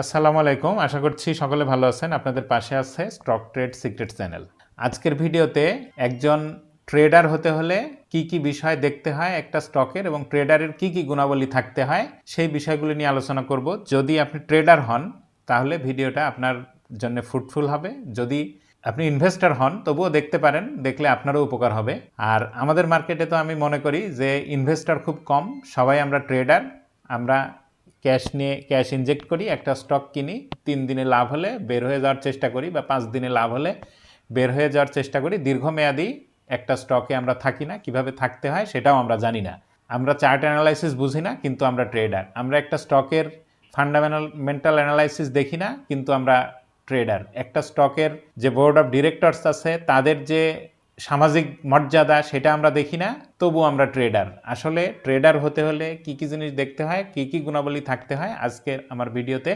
আসসালামু আলাইকুম। আশা করছি সকলে ভালো আছেন। আপনাদের পাশে আছে স্টক ট্রেড সিক্রেট চ্যানেল আজকের ভিডিওতে একজন ট্রেডার হতে হলে কি কি বিষয় দেখতে হয় একটা স্টকের এবং ট্রেডারের কি কি গুণাবলী থাকতে হয় সেই বিষয়গুলি নিয়ে আলোচনা করব। যদি আপনি ট্রেডার হন, তাহলে ভিডিওটা আপনার জন্য ফ্রুটফুল হবে। যদি আপনি ইনভেস্টার হন, তবুও দেখতে পারেন, দেখলে আপনারও উপকার হবে। আর আমাদের মার্কেটে তো আমি মনে করি যে ইনভেস্টর খুব কম। সবাই আমরা ট্রেডার আমরা ক্যাশ নিয়ে, ক্যাশ ইনজেক্ট করি, একটা স্টক কিনি, তিন দিনে লাভ হলে বের হয়ে যাওয়ার চেষ্টা করি বা পাঁচ দিনে লাভ হলে বের হয়ে যাওয়ার চেষ্টা করি। দীর্ঘমেয়াদী একটা স্টকে আমরা থাকি না, কীভাবে থাকতে হয় সেটাও আমরা জানি না। আমরা চার্ট অ্যানালাইসিস বুঝি না, কিন্তু আমরা ট্রেডার। আমরা একটা স্টকের ফান্ডামেন্টাল, মেন্টাল অ্যানালাইসিস দেখি না, কিন্তু আমরা ট্রেডার। একটা স্টকের যে বোর্ড অফ ডিরেক্টরস আছে, তাদের যে সামাজিক মর্যাদা সেটা আমরা দেখি না, তবু আমরা ট্রেডার আসলে ট্রেডার হতে হলে কি কি জিনিস দেখতে হয়, কি কি গুণাবলী থাকতে হয় আজকের আমার ভিডিওতে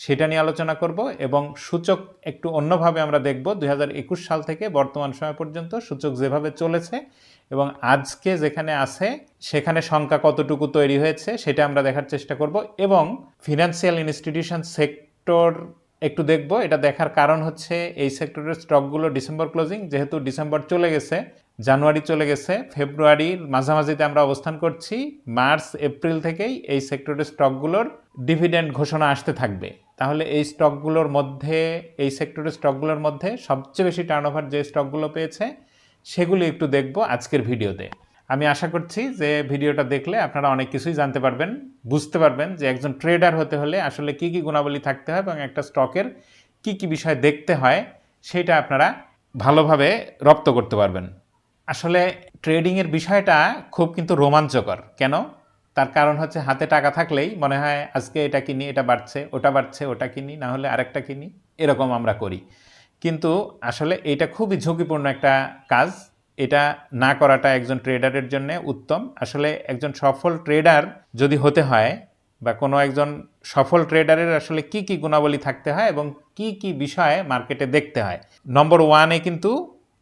সেটা নিয়ে আলোচনা করব এবং সূচক একটু অন্যভাবে আমরা দেখব। দু হাজার একুশ সাল থেকে বর্তমান সময় পর্যন্ত সূচক যেভাবে চলেছে এবং আজকে যেখানে আছে সেখানে সংখ্যা কতটুকু তৈরি হয়েছে সেটা আমরা দেখার চেষ্টা করব এবং ফিনান্সিয়াল ইনস্টিটিউশন সেক্টর একটু দেখব। এটা দেখার কারণ হচ্ছে এই সেক্টরের স্টকগুলো ডিসেম্বর ক্লোজিং, যেহেতু ডিসেম্বর চলে গেছে, জানুয়ারি চলে গেছে ফেব্রুয়ারির মাঝামাঝিতে আমরা অবস্থান করছি, মার্চ, এপ্রিল থেকেই এই সেক্টরের স্টকগুলোর ডিভিডেন্ড ঘোষণা আসতে থাকবে। তাহলে এই স্টকগুলোর মধ্যে, এই সেক্টরের স্টকগুলোর মধ্যে সবচেয়ে বেশি টার্নওভার যে স্টকগুলো পেয়েছে, সেগুলো একটু দেখব আজকের ভিডিওতে। আমি আশা করছি যে ভিডিওটা দেখলে আপনারা অনেক কিছুই জানতে পারবেন, বুঝতে পারবেন যে একজন ট্রেডার হতে হলে আসলে কি কি গুণাবলী থাকতে হয় এবং একটা স্টকের কি কি বিষয় দেখতে হয়, সেটা আপনারা ভালোভাবে রপ্ত করতে পারবেন। আসলে ট্রেডিংয়ের বিষয়টা খুব কিন্তু রোমাঞ্চকর। কেন? তার কারণ হচ্ছে হাতে টাকা থাকলেই মনে হয় আজকে এটা কিনি, এটা বাড়ছে, ওটা বাড়ছে, ওটা কিনি, না হলে আরেকটা কিনি, এরকম আমরা করি। কিন্তু আসলে এটা খুবই ঝুঁকিপূর্ণ একটা কাজ। এটা না করাটা একজন ট্রেডারের জন্য উত্তম। আসলে একজন সফল ট্রেডার যদি হতে হয় বা কোনো একজন সফল ট্রেডারের আসলে কি কি গুণাবলী থাকতে হয় এবং কি কি বিষয়ে মার্কেটে দেখতে হয়। নম্বর ওয়ানে কিন্তু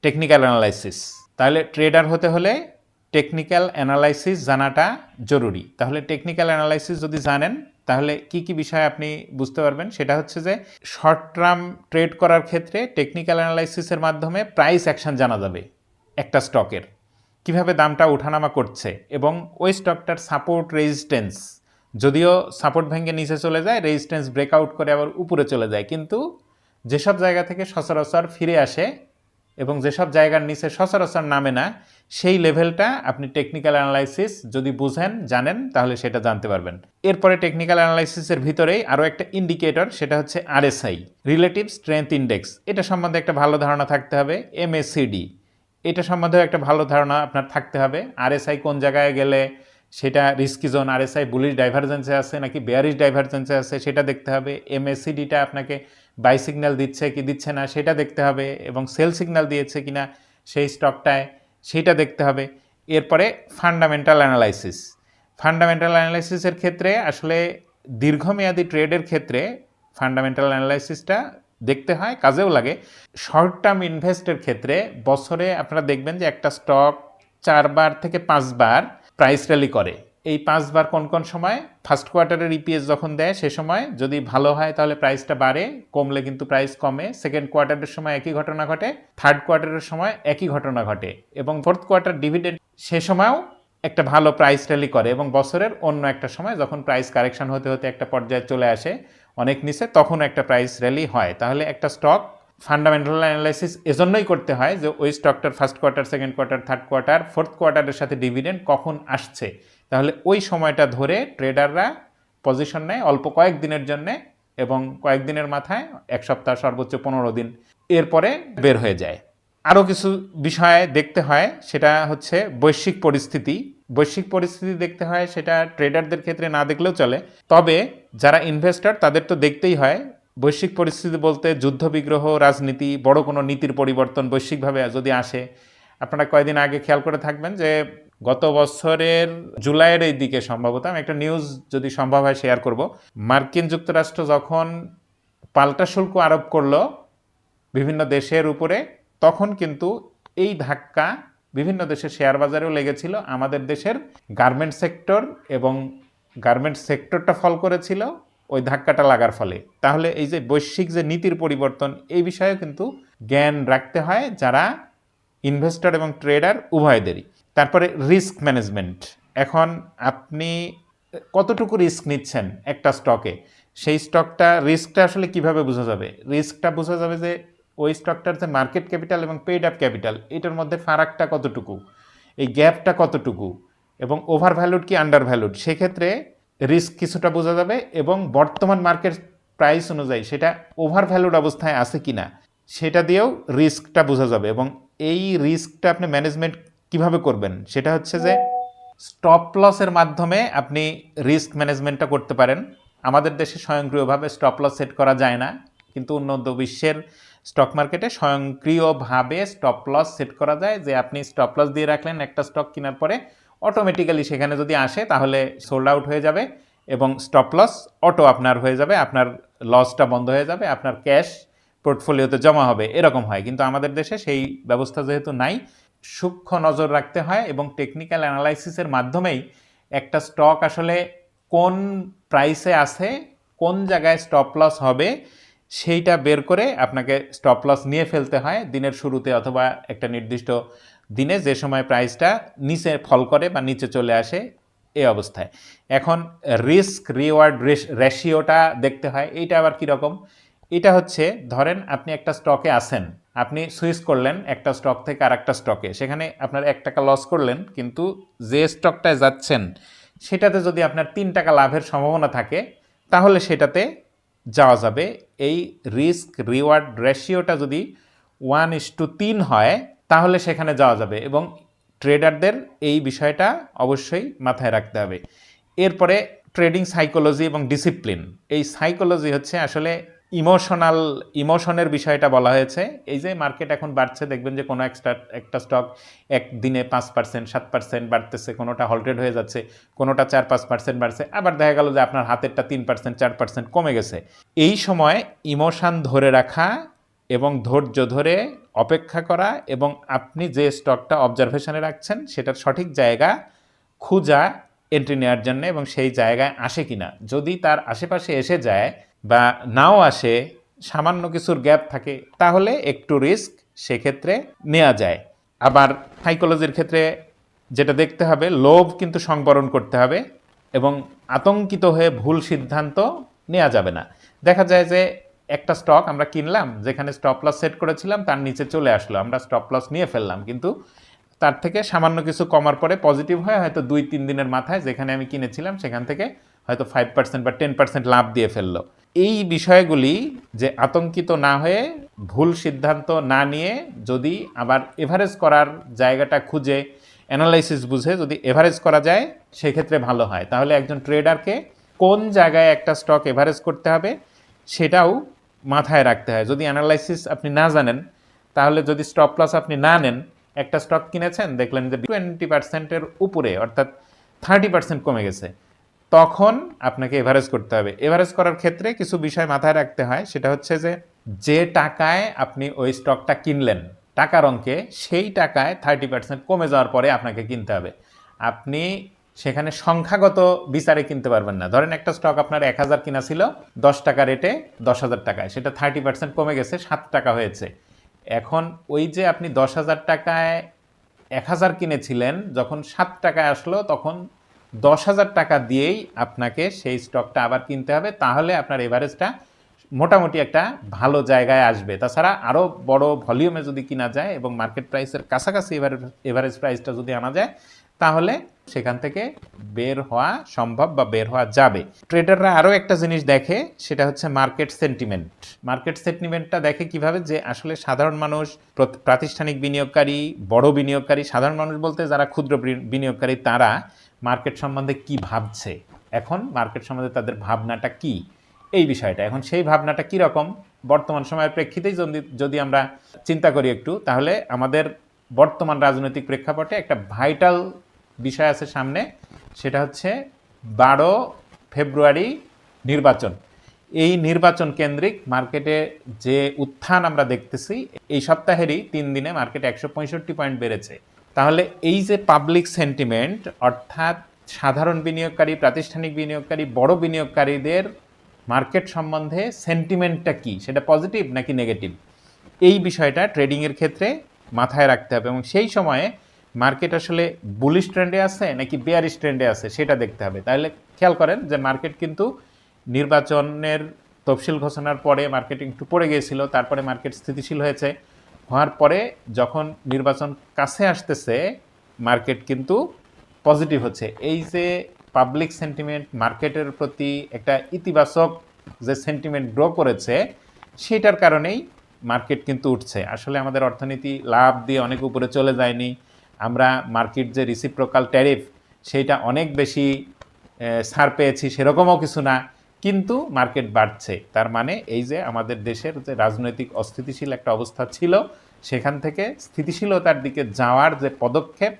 টেকনিক্যাল অ্যানালাইসিস তাহলে ট্রেডার হতে হলে টেকনিক্যাল অ্যানালাইসিস জানাটা জরুরি। তাহলে টেকনিক্যাল অ্যানালাইসিস যদি জানেন, তাহলে কি কি বিষয় আপনি বুঝতে পারবেন? সেটা হচ্ছে যে শর্ট টার্ম ট্রেড করার ক্ষেত্রে টেকনিক্যাল অ্যানালাইসিসের মাধ্যমে প্রাইস অ্যাকশন জানা যাবে। একটা স্টকের। কীভাবে দামটা ওঠানামা করছে এবং ওই স্টকটার সাপোর্ট রেজিস্ট্যান্স যদিও সাপোর্ট ভেঙে নিচে চলে যায় রেজিস্ট্যান্স ব্রেকআউট করে আবার উপরে চলে যায়, কিন্তু যেসব জায়গা থেকে সচরাচর ফিরে আসে এবং যেসব জায়গার নিচে সচরাচর নামে না, সেই লেভেলটা আপনি টেকনিক্যাল অ্যানালাইসিস যদি বুঝেন, জানেন, তাহলে সেটা জানতে পারবেন। এরপরে টেকনিক্যাল অ্যানালাইসিসের ভিতরেই আরও একটা ইন্ডিকেটর সেটা হচ্ছে আরএসআই রিলেটিভ স্ট্রেংথ ইন্ডেক্স এটা সম্বন্ধে একটা ভালো ধারণা থাকতে হবে এমএসিডি এটা সম্বন্ধেও একটা ভালো ধারণা আপনার থাকতে হবে। আরএসআই কোন জায়গায় গেলে সেটা রিস্কি জোন আরএসআই বুলিশ ডাইভারজেন্সে আছে নাকি বেয়ারিশ ডাইভারজেন্সে আছে সেটা দেখতে হবে। এমএসিডিটা আপনাকে বাই সিগন্যাল দিচ্ছে কি দিচ্ছে না সেটা দেখতে হবে এবং সেল সিগন্যাল দিয়েছে কি না সেই স্টকটায় সেটা দেখতে হবে। এরপরে ফান্ডামেন্টাল অ্যানালাইসিস ফান্ডামেন্টাল অ্যানালাইসিসের ক্ষেত্রে আসলে দীর্ঘমেয়াদী ট্রেডের ক্ষেত্রে ফান্ডামেন্টাল অ্যানালাইসিসটা দেখতে হয়, কাজেও লাগে। শর্ট টার্ম ইনভেস্টের ক্ষেত্রে বছরে আপনারা দেখবেন যে একটা স্টক চারবার থেকে পাঁচবার প্রাইস র্যালি করে। এই পাঁচবার কোন কোন সময়? ফার্স্ট কোয়ার্টারের ইপিএস যখন দেয়, সে সময় যদি ভালো হয় তাহলে প্রাইসটা বাড়ে, কমলে কিন্তু প্রাইস কমে। সেকেন্ড কোয়ার্টারের সময় একই ঘটনা ঘটে থার্ড কোয়ার্টারের সময় একই ঘটনা ঘটে। এবং ফোর্থ কোয়ার্টার ডিভিডেন্ড সে সময়ও একটা ভালো প্রাইস র্যালি করে এবং বছরের অন্য একটা সময় যখন প্রাইস কারেকশন হতে হতে একটা পর্যায়ে চলে আসে অনেক নিচে, তখন একটা প্রাইস র্যালি হয়। তাহলে একটা স্টক ফান্ডামেন্টাল অ্যানালাইসিস এজন্যই করতে হয় যে, ওই স্টকটার first quarter second quarter third quarter fourth কোয়ার্টারের সাথে ডিভিডেন্ড কখন আসছে। তাহলে ওই সময়টা ধরে ট্রেডাররা পজিশন নেয় অল্প কয়েক দিনের জন্যে এবং কয়েকদিনের মাথায় এক সপ্তাহ সর্বোচ্চ পনেরো দিন এরপরে বের হয়ে যায়। আরও কিছু বিষয় দেখতে হয়, সেটা হচ্ছে বৈশ্বিক পরিস্থিতি। বৈশ্বিক পরিস্থিতি দেখতে হয়, সেটা ট্রেডারদের ক্ষেত্রে না দেখলেও চলে। তবে যারা ইনভেস্টর তাদের তো দেখতেই হয়, বৈশ্বিক পরিস্থিতি বলতে যুদ্ধবিগ্রহ, রাজনীতি, বড় কোনো নীতির পরিবর্তন বৈশ্বিকভাবে যদি আসে, আপনারা কয়েকদিন আগে খেয়াল করে থাকবেন যে গত বছরের জুলাইয়ের এই দিকে সম্ভবত আমি একটা নিউজ যদি সম্ভব হয় শেয়ার করব, মার্কিন যুক্তরাষ্ট্র যখন পাল্টা শুল্ক আরোপ করল বিভিন্ন দেশের উপরে, তখন কিন্তু এই ধাক্কা বিভিন্ন দেশের শেয়ার বাজারেও লেগেছিল। আমাদের দেশের গার্মেন্ট সেক্টর এবং গার্মেন্ট সেক্টরটা ফল করেছিল, ওই ধাক্কাটা লাগার ফলে। তাহলে এই যে বৈশ্বিক যে নীতির পরিবর্তন, এই বিষয়ে কিন্তু জ্ঞান রাখতে হয় যারা ইনভেস্টর এবং ট্রেডার উভয়দেরই। তারপরে রিস্ক ম্যানেজমেন্ট এখন আপনি কতটুকু রিস্ক নিচ্ছেন একটা স্টকে সেই স্টকটা রিস্কটা আসলে কীভাবে বোঝা যাবে? রিস্কটা বোঝা যাবে যে ওই স্টকটার যে মার্কেট ক্যাপিটাল এবং পেইড আপ ক্যাপিটাল এটার মধ্যে ফারাকটা কতটুকু? এই গ্যাপটা কতটুকু? এবং ওভার ভ্যালুড কি আন্ডার ভ্যালুড সেক্ষেত্রে রিস্ক কিছুটা বোঝা যাবে এবং বর্তমান মার্কেট প্রাইস অনুযায়ী সেটা ওভার ভ্যালুড অবস্থায় আছে কি না সেটা দিয়েও রিস্কটা বোঝা যাবে। এবং এই রিস্কটা আপনি ম্যানেজমেন্ট কীভাবে করবেন? সেটা হচ্ছে যে স্টপ লসের মাধ্যমে আপনি রিস্ক ম্যানেজমেন্টটা করতে পারেন। আমাদের দেশে স্বয়ংক্রিয়ভাবে স্টপ লস সেট করা যায় না, কিন্তু উন্নত বিশ্বের স্টক মার্কেটে স্বয়ংক্রিয়ভাবে স্টপ লস সেট করা যায়। যে আপনি স্টপ লস দিয়ে রাখলেন একটা স্টক কেনার পরে অটোমেটিক্যালি সেখানে যদি আসে তাহলে সোল্ড আউট হয়ে যাবে এবং স্টপ লস অটো আপনার হয়ে যাবে, আপনার লসটা বন্ধ হয়ে যাবে, আপনার ক্যাশ পোর্টফোলিওতে জমা হবে। এরকম হয়। কিন্তু আমাদের দেশে সেই ব্যবস্থা যেহেতু নাই, সূক্ষ্ম নজর রাখতে হয় এবং টেকনিক্যাল অ্যানালাইসিসের মাধ্যমেই একটা স্টক আসলে কোন প্রাইসে আছে কোন জায়গায় স্টপ লস হবে সেইটা বের করে আপনাকে স্টপ লস নিয়ে ফেলতে হয় দিনের শুরুতে অথবা একটা নির্দিষ্ট দিনে যে সময় প্রাইসটা নিচে ফল করে বা নিচে চলে আসে এই অবস্থায়। এখন রিস্ক রিওয়ার্ড রেশিওটা দেখতে হয়, এইটা আবার কীরকম এটা হচ্ছে ধরেন আপনি একটা স্টকে আছেন, আপনি সুইচ করলেন একটা স্টক থেকে আর একটা স্টকে সেখানে আপনার এক টাকা লস করলেন, কিন্তু যে স্টকটায় যাচ্ছেন, সেটাতে যদি আপনার তিন টাকা লাভের সম্ভাবনা থাকে, তাহলে সেটাতে যাওয়া যাবে। এই রিস্ক রিওয়ার্ড রেশিওটা যদি ওয়ান ইস টু তিন হয়, তাহলে সেখানে যাওয়া যাবে এবং ট্রেডারদের এই বিষয়টা অবশ্যই মাথায় রাখতে হবে। এরপরে ট্রেডিং সাইকোলজি এবং ডিসিপ্লিন এই সাইকোলজি হচ্ছে আসলে ইমোশনাল ইমোশনের বিষয়টা বলা হয়েছে। এই যে মার্কেট এখন বাড়ছে, দেখবেন যে কোনো একটা একটা স্টক এক দিনে পাঁচ পার্সেন্ট সাত পার্সেন্ট বাড়তেছে, কোনোটা হলটেড হয়ে যাচ্ছে, কোনোটা চার পাঁচ পার্সেন্ট বাড়ছে। আবার দেখা গেল যে আপনার হাতেরটা তিন পার্সেন্ট চার পার্সেন্ট কমে গেছে। এই সময় ইমোশন ধরে রাখা এবং ধৈর্য ধরে অপেক্ষা করা এবং আপনি যে স্টকটা অবজারভেশনে রাখছেন, সেটার সঠিক জায়গা খুঁজা এন্ট্রি নেওয়ার জন্য এবং সেই জায়গায় আসে কিনা। যদি তার আশেপাশে এসে যায় বা নাও আসে সামান্য কিছুর গ্যাপ থাকে, তাহলে একটু রিস্ক সেক্ষেত্রে নেওয়া যায়। আবার সাইকোলজির ক্ষেত্রে যেটা দেখতে হবে, লোভ কিন্তু সংবরণ করতে হবে এবং আতঙ্কিত হয়ে ভুল সিদ্ধান্ত নেওয়া যাবে না। দেখা যায় যে একটা স্টক আমরা কিনলাম, যেখানে স্টপ লস সেট করেছিলাম, তার নিচে চলে আসলো। আমরা স্টপ লস নিয়ে ফেললাম, কিন্তু তার থেকে সামান্য কিছু কমার পরে পজিটিভ হয়, হয়তো দুই, তিন দিনের মাথায় যেখানে আমি কিনেছিলাম, সেখান থেকে হয়তো ফাইভ পার্সেন্ট বা টেন পার্সেন্ট লাভ দিয়ে ফেলল। এই বিষয়গুলি যে আতঙ্কিত না হয়ে, ভুল সিদ্ধান্ত না নিয়ে যদি আবার এভারেজ করার জায়গাটা খুঁজে অ্যানালাইসিস বুঝে যদি এভারেজ করা যায়, সেক্ষেত্রে ভালো হয়। তাহলে একজন ট্রেডারকে কোন জায়গায় একটা স্টক এভারেজ করতে হবে, সেটাও মাথায় রাখতে হয়। যদি অ্যানালাইসিস আপনি না জানেন, তাহলে যদি স্টপ লস আপনি না নেন, একটা স্টক কিনেছেন, দেখলেন যে টোয়েন্টি পার্সেন্টের উপরে, অর্থাৎ থার্টি পার্সেন্ট কমে গেছে। তখন আপনাকে এভারেজ করতে হবে। এভারেজ করার ক্ষেত্রে কিছু বিষয় মাথায় রাখতে হয়, সেটা হচ্ছে যে যে টাকায় আপনি ওই স্টকটা কিনলেন, টাকার অঙ্কে সেই টাকায় থার্টি পার্সেন্ট কমে যাওয়ার পরে আপনাকে কিনতে হবে। আপনি সেখানে সংখ্যাগত বিচারে কিনতে পারবেন না। ধরেন একটা স্টক আপনার এক হাজার কিনা ছিল, দশ টাকা রেটে দশ হাজার টাকায়, সেটা থার্টি পার্সেন্ট কমে গেছে, সাত টাকা হয়েছে। এখন ওই যে আপনি দশ হাজার টাকায় এক হাজার কিনেছিলেন, যখন সাত টাকায় আসলো, তখন দশ হাজার টাকা দিয়েই আপনাকে সেই স্টকটা আবার কিনতে হবে, তাহলে আপনার এভারেজটা মোটামুটি একটা ভালো জায়গায় আসবে। তাছাড়া আরও বড় ভলিউমে যদি কিনা যায় এবং মার্কেট প্রাইসের কাছাকাছি এভারেজ প্রাইসটা যদি আনা যায়, তাহলে সেখান থেকে বের হওয়া সম্ভব বা বের হওয়া যাবে। ট্রেডাররা আরও একটা জিনিস দেখে, সেটা হচ্ছে মার্কেট সেন্টিমেন্ট মার্কেট সেন্টিমেন্টটা দেখে কীভাবে যে আসলে সাধারণ মানুষ প্র- প্রাতিষ্ঠানিক বিনিয়োগকারী, বড় বিনিয়োগকারী, সাধারণ মানুষ বলতে যারা ক্ষুদ্র বিনিয়োগকারী তারা মার্কেট সম্বন্ধে কি ভাবছে? এখন মার্কেট সম্বন্ধে তাদের ভাবনাটা কি? এই বিষয়টা। এখন সেই ভাবনাটা কি রকম? বর্তমান সময়ের প্রেক্ষিতেই যদি যদি আমরা চিন্তা করি একটু, তাহলে আমাদের বর্তমান রাজনৈতিক প্রেক্ষাপটে একটা ভাইটাল বিষয় আছে সামনে। সেটা হচ্ছে বারো ফেব্রুয়ারি নির্বাচন। এই নির্বাচন কেন্দ্রিক মার্কেটে যে উত্থান আমরা দেখতেছি, এই সপ্তাহেরই তিন দিনে মার্কেট একশো পঁয়ষট্টি পয়েন্ট বেড়েছে। তাহলে এই যে পাবলিক সেন্টিমেন্ট অর্থাৎ সাধারণ বিনিয়োগকারী, প্রাতিষ্ঠানিক বিনিয়োগকারী, বড় বিনিয়োগকারীদের মার্কেট সম্বন্ধে সেন্টিমেন্টটা কি? সেটা পজিটিভ নাকি নেগেটিভ এই বিষয়টা ট্রেডিংয়ের ক্ষেত্রে মাথায় রাখতে হবে এবং সেই সময়ে মার্কেট আসলে বুলিশ ট্রেন্ডে আছে নাকি বেয়ারিশ ট্রেন্ডে আছে সেটা দেখতে হবে। তাহলে খেয়াল করেন যে মার্কেট কিন্তু নির্বাচনের তফসিল ঘোষণার পরে মার্কেট একটু পড়ে গিয়েছিল, তারপরে মার্কেট স্থিতিশীল হয়েছে। হওয়ার পরে যখন নির্বাচন কাছে আসতেছে মার্কেট কিন্তু পজিটিভ হচ্ছে। এই যে পাবলিক সেন্টিমেন্ট মার্কেটের প্রতি একটা ইতিবাচক যে সেন্টিমেন্ট গ্রো করেছে, সেটার কারণেই মার্কেট কিন্তু উঠছে। আসলে আমাদের অর্থনীতি লাভ দিয়ে অনেক উপরে চলে যায়নি। আমরা মার্কেট যে রিসিপ্রোকাল ট্যারিফ সেইটা অনেক বেশি ছাড় পেয়েছি, সেরকমও কিছু না। কিন্তু মার্কেট বাড়ছে। তার মানে এই যে আমাদের দেশের যে রাজনৈতিক অস্থিতিশীল একটা অবস্থা ছিল, সেখান থেকে স্থিতিশীলতার দিকে যাওয়ার যে পদক্ষেপ,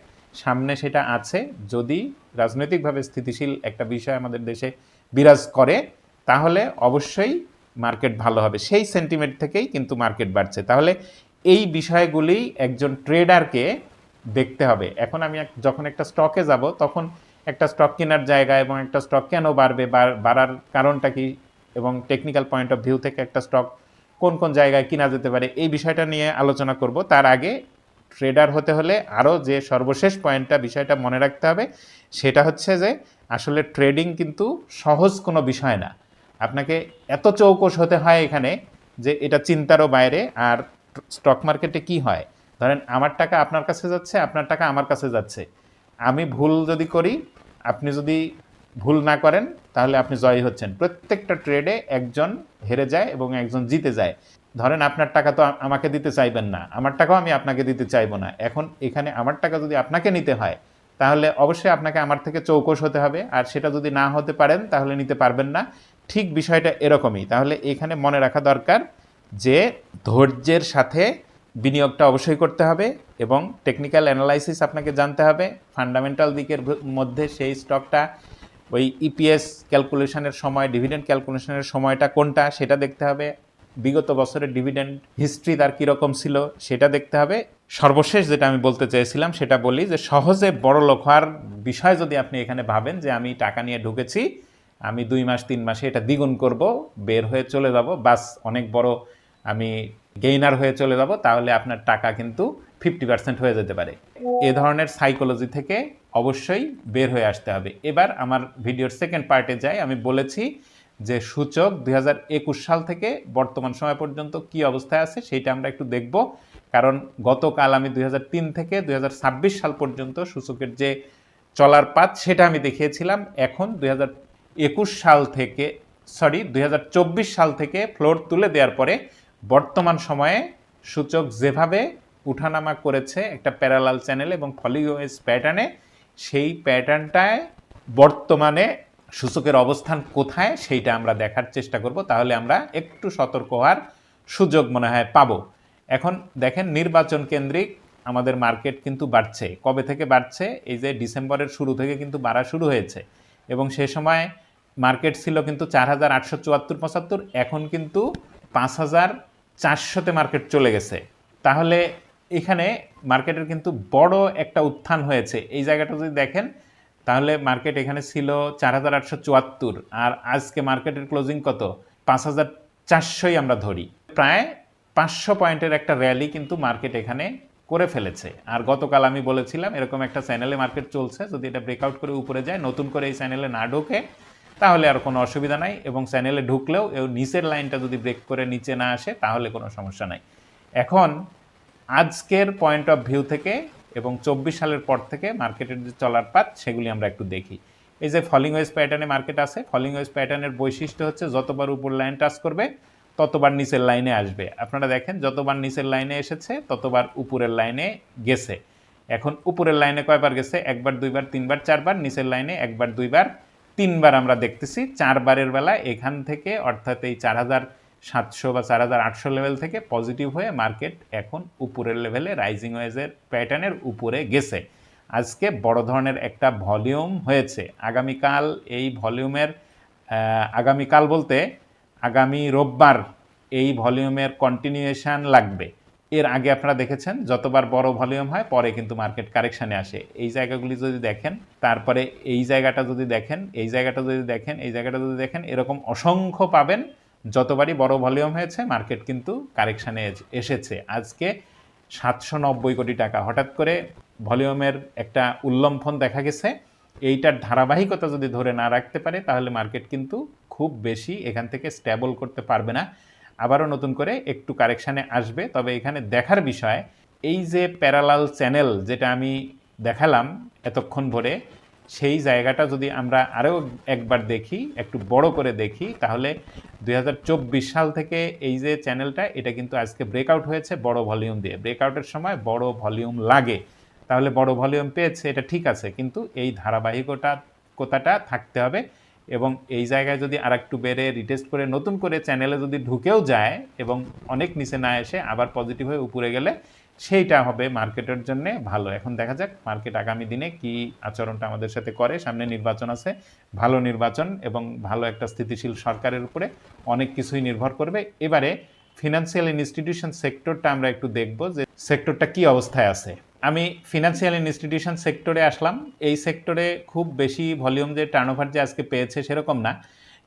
সামনে সেটা আছে। যদি রাজনৈতিকভাবে স্থিতিশীল একটা বিষয় আমাদের দেশে বিরাজ করে, তাহলে অবশ্যই মার্কেট ভালো হবে। সেই সেন্টিমেন্ট থেকেই কিন্তু মার্কেট বাড়ছে। তাহলে এই বিষয়গুলি একজন ট্রেডারকে দেখতে হবে। এখন আমি যখন একটা স্টকে যাব, তখন একটা স্টক কেনার জায়গা এবং একটা স্টক কেন বাড়বে বাড়ার কারণটা কি এবং টেকনিক্যাল পয়েন্ট অফ ভিউ থেকে একটা স্টক কোন কোন জায়গায় কিনা যেতে পারে, এই বিষয়টা নিয়ে আলোচনা করব। তার আগে ট্রেডার হতে হলে আরও যে সর্বশেষ পয়েন্টটা বিষয়টা মনে রাখতে হবে, সেটা হচ্ছে যে আসলে ট্রেডিং কিন্তু সহজ কোনো বিষয় না। আপনাকে এত চৌকস হতে হয় এখানে যে এটা চিন্তারও বাইরে আর স্টক মার্কেটে কি হয়? ধরেন, আমার টাকা আপনার কাছে যাচ্ছে, আপনার টাকা আমার কাছে যাচ্ছে। আমি ভুল যদি করি আপনি যদি ভুল না করেন, তাহলে আপনি জয়ী হচ্ছেন। প্রত্যেকটা ট্রেডে একজন হেরে যায় এবং একজন জিতে যায়। ধরেন আপনার টাকা তো আমাকে দিতে চাইবেন না। আমার টাকাও আমি আপনাকে দিতে চাইব না। এখন এখানে আমার টাকা যদি আপনাকে নিতে হয়, তাহলে অবশ্যই আপনাকে আমার থেকে চৌকস হতে হবে। আর সেটা যদি না হতে পারেন, তাহলে নিতে পারবেন না। ঠিক বিষয়টা এরকমই। তাহলে এখানে মনে রাখা দরকার যে ধৈর্যের সাথে বিনিয়োগটা অবশ্যই করতে হবে এবং টেকনিক্যাল অ্যানালাইসিস আপনাকে জানতে হবে। ফান্ডামেন্টাল দিকের মধ্যে সেই স্টকটা ওই ইপিএস ক্যালকুলেশনের সময় ডিভিডেন্ড ক্যালকুলেশনের সময়টা কোনটা সেটা দেখতে হবে। বিগত বছরের ডিভিডেন্ড হিস্ট্রি তার কীরকম ছিল সেটা দেখতে হবে। সর্বশেষ যেটা আমি বলতে চেয়েছিলাম সেটা বলি যে সহজে বড় লোক হওয়ার বিষয় যদি আপনি এখানে ভাবেন যে আমি টাকা নিয়ে ঢুকেছি, আমি দুই মাস, তিন মাসে এটা দ্বিগুণ করব, বের হয়ে চলে যাব, বাস অনেক বড় আমি গেইনার হয়ে চলে যাব, তাহলে আপনার টাকা কিন্তু ফিফটি পার্সেন্ট হয়ে যেতে পারে। এ ধরনের সাইকোলজি থেকে অবশ্যই বের হয়ে আসতে হবে। এবার আমার ভিডিওর সেকেন্ড পার্টে যাই, আমি বলেছি যে সূচক দুই হাজার একুশ সাল থেকে বর্তমান সময় পর্যন্ত কি অবস্থায় আছে, সেইটা আমরা একটু দেখব। কারণ গতকাল আমি দুই হাজার তিন থেকে দুই হাজার ছাব্বিশ সাল পর্যন্ত সূচকের যে চলার পাত, সেটা আমি দেখিয়েছিলাম। এখন দুই সাল থেকে সরি দুই হাজার চব্বিশ সাল থেকে ফ্লোর তুলে দেওয়ার পরে বর্তমান সময়ে সূচক যেভাবে উঠানামা করেছে একটা প্যারালাল চ্যানেল এবং ফলিওএস প্যাটার্নে সেই প্যাটার্নটায় বর্তমানে সূচকের অবস্থান কোথায় সেইটা আমরা দেখার চেষ্টা করব। তাহলে আমরা একটু সতর্ক হওয়ার সুযোগ মনে হয় পাবো। এখন দেখেন নির্বাচন কেন্দ্রিক আমাদের মার্কেট কিন্তু বাড়ছে। কবে থেকে বাড়ছে? এই যে ডিসেম্বরের শুরু থেকে কিন্তু বাড়া শুরু হয়েছে। এবং সে সময় মার্কেট ছিল কিন্তু চার হাজার আটশো চুয়াত্তর পঁচাত্তর, এখন কিন্তু পাঁচ হাজার চারশোতে মার্কেট চলে গেছে। তাহলে এখানে মার্কেটের কিন্তু বড় একটা উত্থান হয়েছে। এই জায়গাটা যদি দেখেন, তাহলে মার্কেট এখানে ছিল চার হাজার আটশো চুয়াত্তর আর আজকে মার্কেটের ক্লোজিং কত? পাঁচ হাজার চারশোই আমরা ধরি। প্রায় পাঁচশো পয়েন্টের একটা র্যালি কিন্তু মার্কেট এখানে করে ফেলেছে। আর গতকাল আমি বলেছিলাম, এরকম একটা চ্যানেলে মার্কেট চলছে। যদি এটা ব্রেকআউট করে উপরে যায়, নতুন করে এই চ্যানেলে না ঢোকে তাহলে আর কোনো অসুবিধা নাই এবং চ্যানেলে ঢুকলেও নিচের লাইনটা যদি ব্রেক করে নিচে না আসে, তাহলে কোনো সমস্যা নাই। এখন আজকের পয়েন্ট অফ ভিউ থেকে এবং চব্বিশ সালের পর থেকে মার্কেটের যে চলার পাত, সেগুলি আমরা একটু দেখি। এই যে ফলিং ওয়েজ প্যাটার্নে মার্কেট আছে ফলিং ওয়েজ প্যাটার্নের বৈশিষ্ট্য হচ্ছে যতবার উপর লাইন টাচ করবে, ততবার নিচের লাইনে আসবে। আপনারা দেখেন, যতবার নিচের লাইনে এসেছে, ততবার উপরের লাইনে গেছে। এখন উপরের লাইনে কয়বার গেছে? একবার, দুইবার, তিনবার, চারবার, নিচের লাইনে একবার, দুইবার তিনবার আমরা দেখতেছি, চারবারের বেলা এখান থেকে, অর্থাৎ এই চার হাজার সাতশো বা চার হাজার আটশো লেভেল থেকে পজিটিভ হয়ে মার্কেট এখন উপরের লেভেলে রাইজিং ওয়েজের প্যাটার্নের উপরে গেছে। আজকে বড় ধরনের একটা ভলিউম হয়েছে। আগামীকাল এই ভলিউমের আগামীকাল বলতে আগামী রোববার এই ভলিউমের কন্টিনিউয়েশন লাগবে। এর আগে আপনারা দেখেছেন, যতবার বড় ভলিউম হয়, পরে কিন্তু মার্কেট কারেকশানে আসে। এই জায়গাগুলি যদি দেখেন, তারপরে এই জায়গাটা যদি দেখেন, এই জায়গাটা যদি দেখেন, এই জায়গাটা যদি দেখেন, এরকম অসংখ্য পাবেন। যতবারই বড় ভলিউম হয়েছে মার্কেট কিন্তু কারেকশানে এসেছে। আজকে সাতশো নব্বই কোটি টাকা। হঠাৎ করে ভলিউমের একটা উল্লম্ফন দেখা গেছে। এইটার ধারাবাহিকতা যদি ধরে না রাখতে পারে, তাহলে মার্কেট কিন্তু খুব বেশি এখান থেকে স্ট্যাবল করতে পারবে না। আবারও নতুন করে একটু কারেকশানে আসবে। তবে এখানে দেখার বিষয়, এই যে প্যারালাল চ্যানেল যেটা আমি দেখালাম এতক্ষণ ভরে, সেই জায়গাটা যদি আমরা আরও একবার দেখি, একটু বড় করে দেখি, তাহলে দু হাজার চব্বিশ সাল থেকে এই যে চ্যানেলটা, এটা কিন্তু আজকে ব্রেকআউট হয়েছে বড় ভলিউম দিয়ে। ব্রেকআউটের সময় বড় ভলিউম লাগে। তাহলে বড় ভলিউম পেয়েছে, এটা ঠিক আছে, কিন্তু এই ধারাবাহিকতা কোথাটা থাকতে হবে এবং এই জায়গায় যদি আর একটু বেড়ে রিটেস্ট করে নতুন করে চ্যানেলে যদি ঢুকেও যায় এবং অনেক নিচে না এসে আবার পজিটিভ হয়ে উপরে গেলে, সেইটা হবে মার্কেটের জন্য ভালো। এখন দেখা যাক মার্কেট আগামী দিনে কি আচরণটা আমাদের সাথে করে। সামনে নির্বাচন আছে, ভালো নির্বাচন এবং ভালো একটা স্থিতিশীল সরকারের উপরে অনেক কিছুই নির্ভর করবে। এবারে ফিনান্সিয়াল ইনস্টিটিউশন সেক্টরটা আমরা একটু দেখব যে সেক্টরটা কি অবস্থায় আছে। আমি ফিনান্সিয়াল ইনস্টিটিউশন সেক্টরে আসলাম। এই সেক্টরে খুব বেশি ভলিউম যে টার্নওভার যে আজকে পেয়েছে সেরকম না।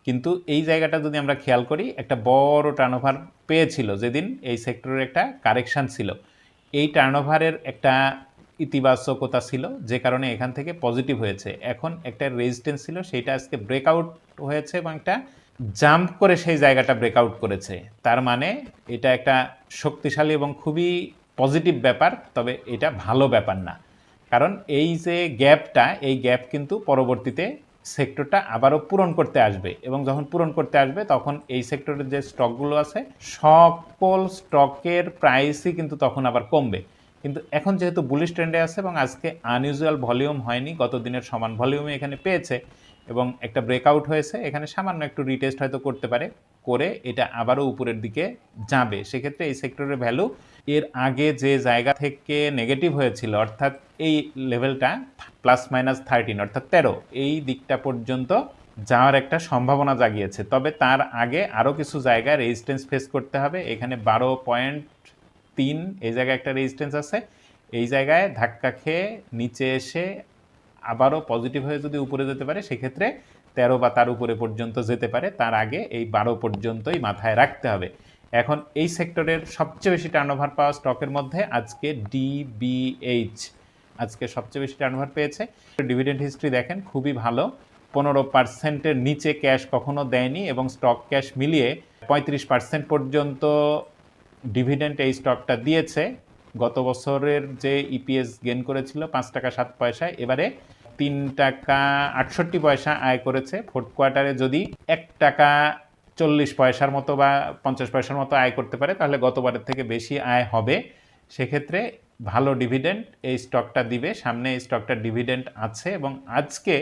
কিন্তু এই জায়গাটা যদি আমরা খেয়াল করি, একটা বড় টার্নওভার পেয়েছিল যেদিন এই সেক্টরের একটা কারেকশান ছিল। এই টার্নওভারের একটা ইতিবাচকতা ছিল, যে কারণে এখান থেকে পজিটিভ হয়েছে। এখন একটা রেজিস্ট্যান্স ছিল সেইটা আজকে ব্রেকআউট হয়েছে এবং একটা জাম্প করে সেই জায়গাটা ব্রেকআউট করেছে। তার মানে এটা একটা শক্তিশালী এবং খুবই পজিটিভ ব্যাপার, তবে এটা ভালো ব্যাপার না। কারণ এই যে গ্যাপটা, এই গ্যাপ কিন্তু পরবর্তীতে সেক্টরটা আবারও পূরণ করতে আসবে এবং যখন পূরণ করতে আসবে, তখন এই সেক্টরের যে স্টকগুলো আছে, সকল স্টকের প্রাইসই কিন্তু তখন আবার কমবে। কিন্তু এখন যেহেতু বুলিশ ট্রেন্ডে আছে এবং আজকে আনইউজুয়াল ভলিউম হয়নি, গত দিনের সমান ভলিউমে এখানে পেয়েছে এবং একটা ব্রেকআউট হয়েছে, এখানে সামান্য একটু রিটেস্ট হয়তো করতে পারে, করে এটা আবারও উপরের দিকে যাবে। সেক্ষেত্রে এই সেক্টরের ভ্যালু এর আগে যে জায়গা থেকে নেগেটিভ হয়েছিল, অর্থাৎ এই লেভেলটা প্লাস মাইনাস থার্টিন অর্থাৎ তেরো, এই দিকটা পর্যন্ত যাওয়ার একটা সম্ভাবনা জাগিয়েছে। তবে তার আগে আরও কিছু জায়গায় রেজিস্ট্যান্স ফেস করতে হবে। এখানে বারো পয়েন্ট তিন, এই জায়গায় একটা রেজিস্ট্যান্স আছে। এই জায়গায় ধাক্কা খেয়ে নিচে এসে আবারও পজিটিভ হয়ে যদি উপরে যেতে পারে, সেক্ষেত্রে তেরো বা তার উপরে পর্যন্ত যেতে পারে। তার আগে এই বারো পর্যন্তই মাথায় রাখতে হবে। এখন এই সেক্টরের সবচেয়ে বেশি টার্নওভার পাওয়া স্টকের মধ্যে আজকে ডিবিএইচ আজকে সবচেয়ে বেশি টার্নওভার পেয়েছে। ডিভিডেন্ড হিস্ট্রি দেখেন, খুবই ভালো। পনেরো পার্সেন্টের নিচে ক্যাশ কখনো দেয়নি এবং স্টক ক্যাশ মিলিয়ে পঁয়ত্রিশ পার্সেন্ট পর্যন্ত ডিভিডেন্ট এই স্টকটা দিয়েছে। গত বছরের যে ইপিএস গেন করেছিল পাঁচ টাকা সাত পয়সায়, এবারে তিন টাকা আটষট্টি পয়সা আয় করেছে। ফোর্থ কোয়ার্টারে যদি এক টাকা চল্লিশ পয়সার মতো বা পঞ্চাশ পয়সার মতো আয় করতে পারে, তাহলে গতবারের থেকে বেশি আয় হবে। সেক্ষেত্রে ভালো ডিভিডেন্ড এই স্টকটা দিবে, সামনে এই স্টকটার ডিভিডেন্ড আছে এবং আজকে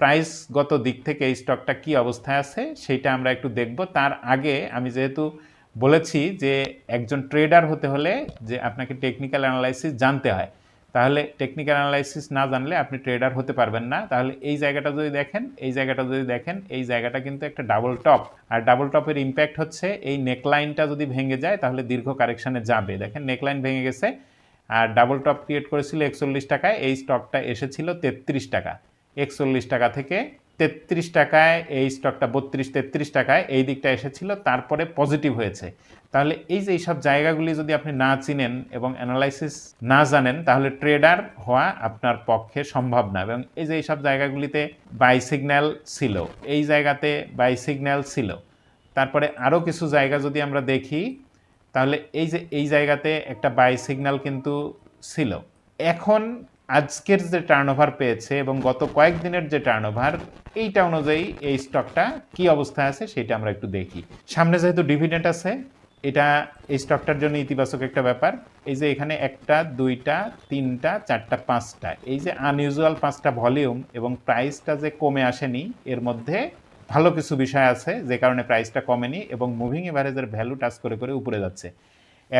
প্রাইসগত দিক থেকে এই স্টকটা কি অবস্থায় আছে সেইটা আমরা একটু দেখব। তার আগে আমি যেহেতু বলেছি যে একজন ট্রেডার হতে হলে যে আপনাকে টেকনিক্যাল অ্যানালাইসিস জানতে হয় তাহলে টেকনিক্যাল অ্যানালাইসিস না জানলে আপনি ট্রেডার হতে পারবেন না। তাহলে এই জায়গাটা যদি দেখেন, এই জায়গাটা যদি দেখেন, এই জায়গাটা কিন্তু একটা ডাবল টপ আর ডাবল টপের ইম্প্যাক্ট হচ্ছে এই নেকলাইনটা যদি ভেঙে যায়, তাহলে দীর্ঘ কারেকশানে যাবে। দেখেন নেকলাইন ভেঙে গেছে, আর ডাবল টপ ক্রিয়েট করেছিল একচল্লিশ টাকায়, এই স্টকটা এসেছিল তেত্রিশ টাকা। একচল্লিশ টাকা থেকে তেত্রিশ টাকায় এই স্টকটা বত্রিশ, তেত্রিশ টাকায় এই দিকটা এসেছিল, তারপরে পজিটিভ হয়েছে। তাহলে এই যে এইসব জায়গাগুলি যদি আপনি না চিনেন এবং অ্যানালাইসিস না জানেন, তাহলে ট্রেডার হওয়া আপনার পক্ষে সম্ভব না। এবং এই যে এইসব জায়গাগুলিতে বাই সিগন্যাল ছিল, এই জায়গাতে বাই সিগন্যাল ছিল। তারপরে আরও কিছু জায়গা যদি আমরা দেখি, তাহলে এই যে এই জায়গাতে একটা বাই সিগন্যাল কিন্তু ছিল। এখন আজকের যে টার্নওভার পেয়েছে এবং গত কয়েকদিনের যে টার্ন ওভার এইটা অনুযায়ী এই স্টকটা কি অবস্থায় আছে সেটা আমরা একটু দেখি। সামনে যেহেতু ডিভিডেন্ট আছে, এটা এই স্টকটার জন্য ইতিবাচক একটা ব্যাপার। এই যে এখানে একটা, দুইটা, তিনটা, চারটা, পাঁচটা, এই যে আনইউজুয়াল পাঁচটা ভলিউম এবং প্রাইসটা যে কমে আসেনি, এর মধ্যে ভালো কিছু বিষয় আছে যে কারণে প্রাইসটা কমেনি এবং মুভিং এভারেজের ভ্যালু টাচ করে করে উপরে যাচ্ছে।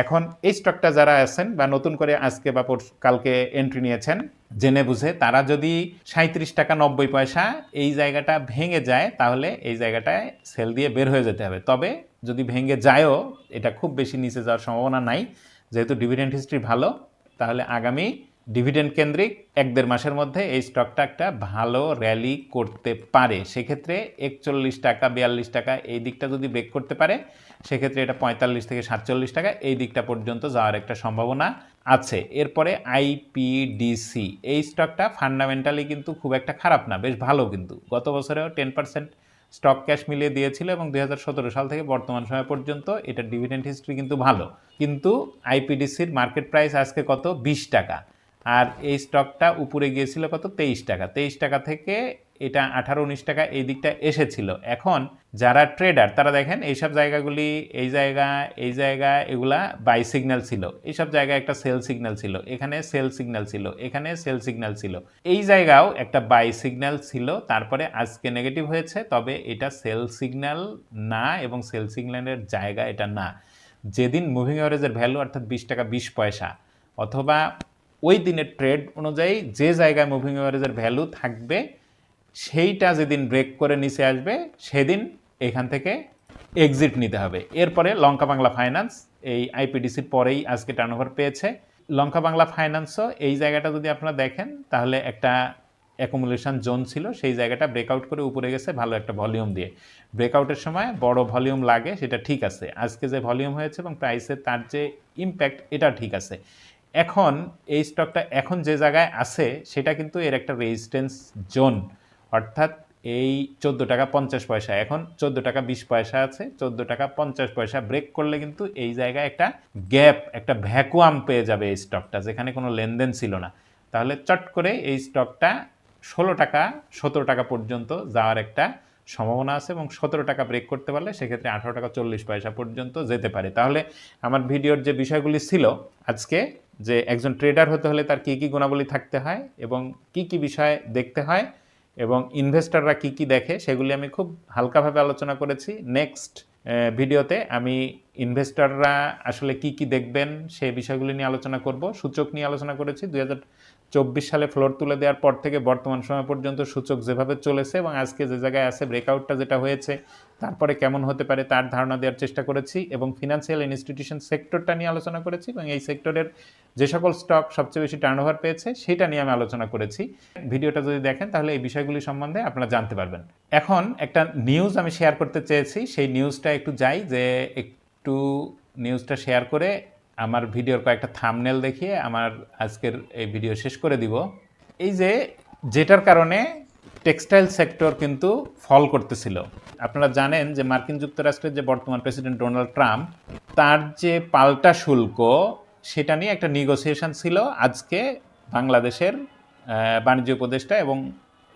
এখন এই স্টকটা যারা আছেন বা নতুন করে আজকে বা কালকে এন্ট্রি নিয়েছেন, জেনে বুঝে তারা যদি সাঁত্রিশ টাকা নব্বই পয়সা এই জায়গাটা ভেঙে যায়, তাহলে এই জায়গাটায় সেল দিয়ে বের হয়ে যেতে হবে। তবে যদি ভেঙে যায়ও, এটা খুব বেশি নিচে যাওয়ার সম্ভাবনা নাই। যেহেতু ডিভিডেন্ট হিস্ট্রি ভালো, তাহলে আগামী ডিভিডেন্ড কেন্দ্রিক এক দেড় মাসের মধ্যে এই স্টকটা একটা ভালো র্যালি করতে পারে। সেক্ষেত্রে একচল্লিশ টাকা, বিয়াল্লিশ টাকা এই দিকটা যদি ব্রেক করতে পারে, সেক্ষেত্রে এটা পঁয়তাল্লিশ থেকে সাতচল্লিশ টাকা এই দিকটা পর্যন্ত যাওয়ার একটা সম্ভাবনা আছে। এরপরে আইপিডিসি এই স্টকটা ফান্ডামেন্টালি কিন্তু খুব একটা খারাপ না, বেশ ভালো কিন্তু। গত বছরেও টেন পার্সেন্ট স্টক ক্যাশ মিলিয়ে দিয়েছিল এবং দু হাজার সতেরো সাল থেকে বর্তমান সময় পর্যন্ত এটা ডিভিডেন্ড হিস্ট্রি কিন্তু ভালো। কিন্তু আইপিডিসির মার্কেট প্রাইস আজকে কত? বিশ টাকা। আর এই স্টকটা উপরে গিয়েছিল কত? তেইশ টাকা। তেইশ টাকা থেকে এটা আঠারো, উনিশ টাকা এই দিকটা এসেছিল। এখন যারা ট্রেডার তারা দেখেন এইসব জায়গাগুলি, এই জায়গা এই জায়গা, এগুলা বাই সিগন্যাল ছিল। এইসব জায়গায় একটা সেল সিগন্যাল ছিল। এখানে সেল সিগন্যাল ছিল। এখানে সেল সিগন্যাল ছিল। এই জায়গাও একটা বাই সিগন্যাল ছিল। তারপরে আজকে নেগেটিভ হয়েছে, তবে এটা সেল সিগন্যাল না এবং সেল সিগন্যালের জায়গা এটা না। যেদিন মুভিং অ্যাভারেজের ভ্যালু অর্থাৎ বিশ টাকা বিশ পয়সা, অথবা ওই দিনের ট্রেড অনুযায়ী যে জায়গায় মুভিং অ্যাভারেজের ভ্যালু থাকবে, সেইটা যেদিন ব্রেক করে নিচে আসবে, সেদিন এখান থেকে এক্সিট নিতে হবে। এরপরে লঙ্কা বাংলা ফাইন্যান্স এই আইপিডিসির পরেই আজকে টার্নওভার পেয়েছে। লঙ্কা বাংলা ফাইন্যান্সও এই জায়গাটা যদি আপনারা দেখেন, তাহলে একটা অ্যাকুমুলেশন জোন ছিল, সেই জায়গাটা ব্রেকআউট করে উপরে গেছে, ভালো একটা ভলিউম দিয়ে। ব্রেকআউটের সময় বড় ভলিউম লাগে, সেটা ঠিক আছে। আজকে যে ভলিউম হয়েছে এবং প্রাইসে তার যে ইম্প্যাক্ট এটা ঠিক আছে। এখন এই স্টকটা এখন যে জায়গায় আছে, সেটা কিন্তু এর একটা রেজিস্ট্যান্স জোন অর্থাৎ এই চোদ্দ টাকা পঞ্চাশ পয়সা, এখন চোদ্দ টাকা বিশ পয়সা আছে, চোদ্দ টাকা পঞ্চাশ পয়সা ব্রেক করলে কিন্তু এই জায়গায় একটা গ্যাপ একটা ভ্যাকুয়াম পেয়ে যাবে এই স্টকটা যেখানে কোনো লেনদেন ছিল না। তাহলে চট করে এই স্টকটা ষোলো টাকা, সতেরো টাকা পর্যন্ত যাওয়ার একটা সম্ভাবনা আছে এবং সতেরো টাকা ব্রেক করতে পারলে সেক্ষেত্রে আঠারো টাকা চল্লিশ পয়সা পর্যন্ত যেতে পারে। তাহলে আমার ভিডিওর যে বিষয়গুলি ছিল, আজকে যে একজন ট্রেডার হতে হলে তার কী কী গুণাবলী থাকতে হয় এবং কি কি বিষয় দেখতে হয় এবং ইনভেস্টররা কি কি দেখে সেগুলি আমি খুব হালকাভাবে আলোচনা করেছি। নেক্সট ভিডিওতে আমি ইনভেস্টররা আসলে কি কি দেখবেন সেই বিষয়গুলি নিয়ে আলোচনা করব। সূচক নিয়ে আলোচনা করেছি। দুই হাজার চব্বিশ সালে ফ্লোর তুলে দেওয়ার পর থেকে বর্তমান সময় পর্যন্ত সূচক যেভাবে চলেছে এবং আজকে যে জায়গায় আছে ব্রেকআউটটা যেটা হয়েছে, তারপরে কেমন হতে পারে তার ধারণা দেওয়ার চেষ্টা করেছি এবং ফিনান্সিয়াল ইনস্টিটিউশন সেক্টরটা নিয়ে আলোচনা করেছি এবং এই সেক্টরের যে সকল স্টক সবচেয়ে বেশি টার্নওভার পেয়েছে, সেটা নিয়ে আমি আলোচনা করেছি। ভিডিওটা যদি দেখেন, তাহলে এই বিষয়গুলি সম্বন্ধে আপনারা জানতে পারবেন। এখন একটা নিউজ আমি শেয়ার করতে চেয়েছি, সেই নিউজটা একটু যাই, যে একটু নিউজটা শেয়ার করে আমার ভিডিওর কয়েকটা থামনেল দেখিয়ে আমার আজকের এই ভিডিও শেষ করে দিব। এই যে, যেটার কারণে টেক্সটাইল সেক্টর কিন্তু ফল করতেছিল। আপনারা জানেন যে মার্কিন যুক্তরাষ্ট্রের যে বর্তমান প্রেসিডেন্ট ডোনাল্ড ট্রাম্প তার যে পাল্টা শুল্ক, সেটা নিয়ে একটা নিগোসিয়েশন ছিল আজকে বাংলাদেশের বাণিজ্য উপদেষ্টা এবং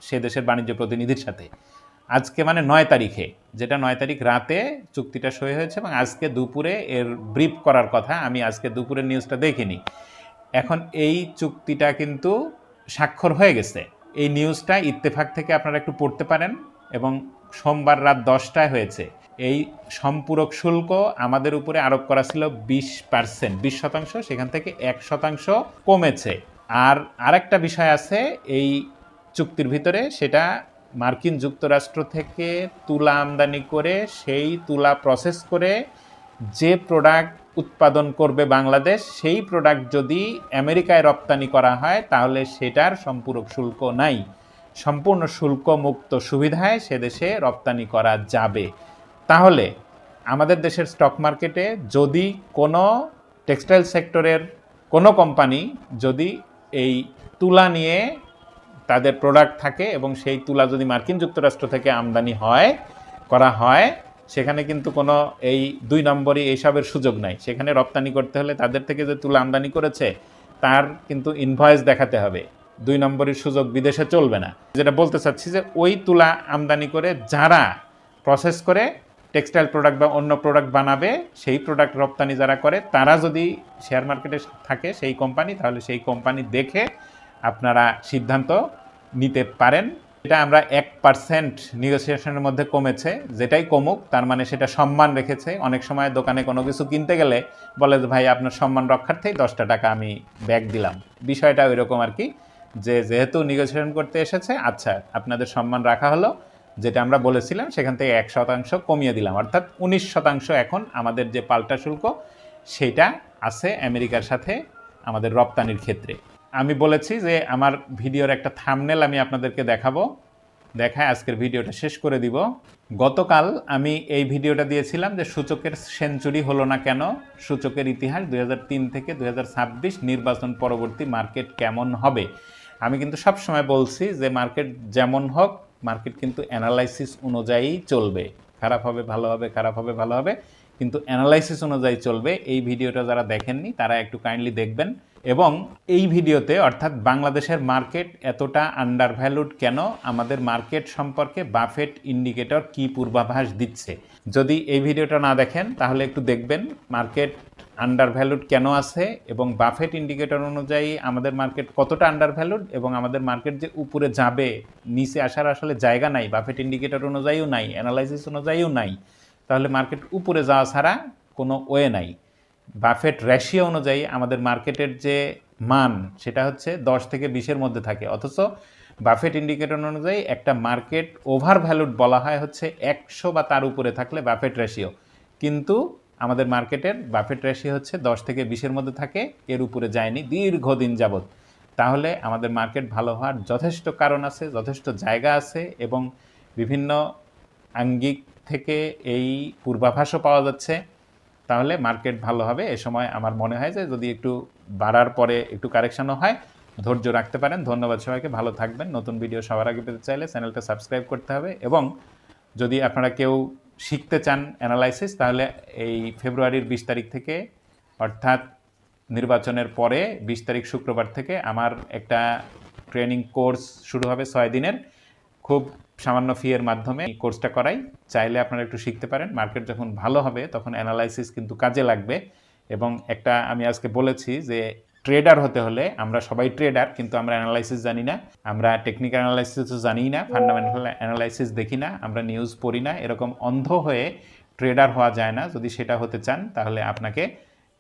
সে দেশের বাণিজ্য প্রতিনিধির সাথে। আজকে মানে নয় তারিখে, যেটা নয় তারিখ রাতে চুক্তিটা সই হয়েছে এবং আজকে দুপুরে এর ব্রিফ করার কথা, আমি আজকে দুপুরের নিউজটা দেখিনি। এখন এই চুক্তিটা কিন্তু স্বাক্ষর হয়ে গেছে। এই নিউজটা ইত্তেফাক থেকে আপনারা একটু পড়তে পারেন এবং সোমবার রাত দশটায় হয়েছে। এই সম্পূরক শুল্ক আমাদের উপরে আরোপ করা ছিল বিশ পার্সেন্ট বিশ শতাংশ, সেখান থেকে এক শতাংশ কমেছে। আর আরেকটা বিষয় আছে, এই চুক্তির ভিতরে সেটা মার্কিন যুক্তরাষ্ট্র থেকে তুলা আমদানি করে, সেই তুলা প্রসেস করে যে প্রোডাক্ট উৎপাদন করবে বাংলাদেশ, সেই প্রোডাক্ট যদি আমেরিকায় রপ্তানি করা হয়, তাহলে সেটার সম্পূরক শুল্ক নাই। সম্পূর্ণ শুল্ক মুক্ত সুবিধায় সে দেশে রপ্তানি করা যাবে। তাহলে আমাদের দেশের স্টক মার্কেটে যদি কোনো টেক্সটাইল সেক্টরের কোনো কোম্পানি যদি এই তুলা নিয়ে তাদের প্রোডাক্ট থাকে এবং সেই তুলা যদি মার্কিন যুক্তরাষ্ট্র থেকে আমদানি হয়, করা হয়, সেখানে কিন্তু কোনো এই দুই নম্বরই এইসবের সুযোগ নাই। সেখানে রপ্তানি করতে হলে তাদের থেকে যে তুলা আমদানি করেছে, তার কিন্তু ইনভয়েস দেখাতে হবে। দুই নম্বরের সুযোগ বিদেশে চলবে না। যেটা বলতে চাচ্ছি যে ওই তুলা আমদানি করে যারা প্রসেস করে টেক্সটাইল প্রোডাক্ট বা অন্য প্রোডাক্ট বানাবে, সেই প্রোডাক্ট রপ্তানি যারা করে, তারা যদি শেয়ার মার্কেটে থাকে সেই কোম্পানি তাহলে সেই কোম্পানি দেখে আপনারা সিদ্ধান্ত নিতে পারেন। এটা আমরা এক পার্সেন্ট নিগোসিয়েশনের মধ্যে কমেছে। যেটাই কমুক, তার মানে সেটা সম্মান রেখেছে। অনেক সময় দোকানে কোনো কিছু কিনতে গেলে বলে যে, ভাই, আপনার সম্মান রক্ষার্থেই দশটা টাকা আমি ব্যাগ দিলাম। বিষয়টা ওই রকম আর কি, যে যেহেতু নিগোসিয়েশন করতে এসেছে আচ্ছা আপনাদের সম্মান রাখা হলো, যেটা আমরা বলেছিলাম, সেখান থেকে এক শতাংশ কমিয়ে দিলাম। অর্থাৎ উনিশ শতাংশ এখন আমাদের যে পাল্টা শুল্ক, সেটা আছে আমেরিকার সাথে আমাদের রপ্তানির ক্ষেত্রে। আমি বলেছি যে আমার ভিডিওর একটা থামনেল আমি আপনাদেরকে দেখাবো। দেখায় আজকের ভিডিওটা শেষ করে দিব। গতকাল আমি এই ভিডিওটা দিয়েছিলাম যে সূচকের সেঞ্চুরি হলো না কেন? সূচকের ইতিহাস দু হাজার তিন থেকে দু হাজার ছাব্বিশ নির্বাচন পরবর্তী মার্কেট কেমন হবে? আমি কিন্তু সব সময় বলছি যে মার্কেট যেমন হোক, মার্কেট কিন্তু অ্যানালাইসিস অনুযায়ী চলবে। খারাপ হবে, ভালো হবে, খারাপ হবে, ভালো হবে। কিন্তু অ্যানালাইসিস অনুযায়ী চলবে। এই ভিডিওটা যারা দেখেননি, তারা একটু কাইন্ডলি দেখবেন। এবং এই ভিডিওতে, অর্থাৎ বাংলাদেশের মার্কেট এতটা আন্ডার ভ্যালুড কেন? আমাদের মার্কেট সম্পর্কে বাফেট ইন্ডিকেটর কি পূর্বাভাস দিচ্ছে? যদি এই ভিডিওটা না দেখেন, তাহলে একটু দেখবেন মার্কেট আন্ডার ভ্যালুড কেন আছে এবং বাফেট ইন্ডিকেটর অনুযায়ী আমাদের মার্কেট কতটা আন্ডার ভ্যালুড এবং আমাদের মার্কেট যে উপরে যাবে, নিচে আসার আসলে জায়গা নাই। বাফেট ইন্ডিকেটর অনুযায়ীও নাই অ্যানালাইসিস অনুযায়ীও নাই। তাহলে মার্কেট উপরে যাওয়া ছাড়া কোনো ওয়ে নাই। বাফেট রেশিও অনুযায়ী আমাদের মার্কেটের যে মান, সেটা হচ্ছে দশ থেকে বিশের মধ্যে থাকে। অথচ বাফেট ইন্ডিকেটর অনুযায়ী একটা মার্কেট ওভার ভ্যালুড বলা হয় হচ্ছে একশো বা তার উপরে থাকলে বাফেট রেশিও কিন্তু আমাদের মার্কেটের বাফেট রেশিও হচ্ছে দশ থেকে বিশের মধ্যে থাকে, এর উপরে যায়নি দীর্ঘদিন যাবৎ। তাহলে আমাদের মার্কেট ভালো হওয়ার যথেষ্ট কারণ আছে, যথেষ্ট জায়গা আছে এবং বিভিন্ন আঙ্গিক থেকে এই পূর্বাভাসও পাওয়া যাচ্ছে, তাহলে মার্কেট ভালো হবে। এ সময় আমার মনে হয় যে যদি একটু বাড়ার পরে একটু কারেকশনও হয়, ধৈর্য রাখতে পারেন। ধন্যবাদ সবাইকে, ভালো থাকবেন। নতুন ভিডিও সবার আগে পেতে চাইলে চ্যানেলটা সাবস্ক্রাইব করতে হবে এবং যদি আপনারা কেউ শিখতে চান অ্যানালাইসিস, তাহলে এই ফেব্রুয়ারির বিশ তারিখ থেকে, অর্থাৎ নির্বাচনের পরে বিশ তারিখ শুক্রবার থেকে আমার একটা ট্রেনিং কোর্স শুরু হবে ছয় দিনের। খুব সামান্য ফি এর মাধ্যমে এই কোর্সটা করাই। চাইলে আপনারা একটু শিখতে পারেন। মার্কেট যখন ভালো হবে তখন অ্যানালাইসিস কিন্তু কাজে লাগবে। এবং একটা আমি আজকে বলেছি যে ট্রেডার হতে হলে আমরা সবাই ট্রেডার কিন্তু আমরা অ্যানালাইসিস জানি না। আমরা টেকনিক্যাল অ্যানালাইসিসও জানি না ফান্ডামেন্টাল অ্যানালাইসিস দেখি না আমরা নিউজ পড়ি না। এরকম অন্ধ হয়ে ট্রেডার হওয়া যায় না। যদি সেটা হতে চান তাহলে আপনাকে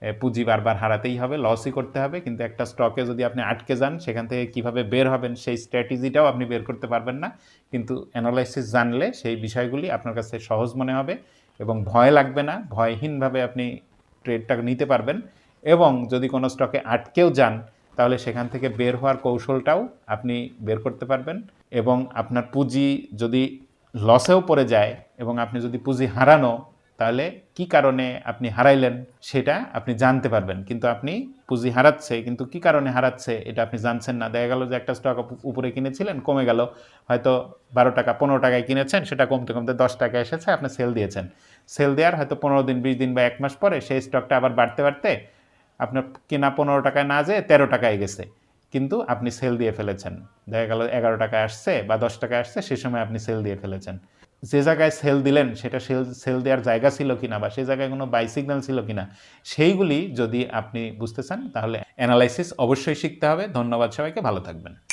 পুঁজি বারবার হারাতেই হবে লসই করতে হবে, কিন্তু একটা স্টকে যদি আপনি আটকে যান, সেখান থেকে কীভাবে বের হবেন সেই স্ট্র্যাটেজিটাও আপনি বের করতে পারবেন না। কিন্তু অ্যানালাইসিস জানলে সেই বিষয়গুলি আপনার কাছে সহজ মনে হবে এবং ভয় লাগবে না, ভয়হীনভাবে আপনি ট্রেডটা নিতে পারবেন এবং যদি কোনো স্টকে আটকেও যান, তাহলে সেখান থেকে বের হওয়ার কৌশলটাও আপনি বের করতে পারবেন এবং আপনার পুঁজি যদি লসেও পড়ে যায় এবং আপনি যদি পুঁজি হারানো তাহলে কি কারণে আপনি হারাইলেন সেটা আপনি জানতে পারবেন। কিন্তু আপনি পুঁজি হারাচ্ছে, কিন্তু কি কারণে হারাচ্ছে এটা আপনি জানছেন না। দেখা গেল যে একটা স্টক উপরে কিনেছিলেন, কমে গেল। হয়তো বারো টাকা, পনেরো টাকায় কিনেছেন, সেটা কমতে কমতে দশ টাকা এসেছে, আপনি সেল দিয়েছেন। সেল দেওয়ার হয়তো পনেরো দিন, বিশ দিন বা এক মাস পরে সেই স্টকটা আবার বাড়তে বাড়তে আপনার কেনা পনেরো টাকায় না যেয়ে তেরো টাকায় গেছে। কিন্তু আপনি সেল দিয়ে ফেলেছেন। দেখা গেল এগারো টাকায় আসছে বা দশ টাকায় আসছে, সে সময় আপনি সেল দিয়ে ফেলেছেন। যে জায়গায় সেল দিলেন, সেটা সেল সেল দেওয়ার জায়গা ছিল কিনা বা সেই জায়গায় কোনো বাই সিগন্যাল ছিল কিনা, সেইগুলি যদি আপনি বুঝতে চান, তাহলে অ্যানালাইসিস অবশ্যই শিখতে হবে। ধন্যবাদ সবাইকে, ভালো থাকবেন।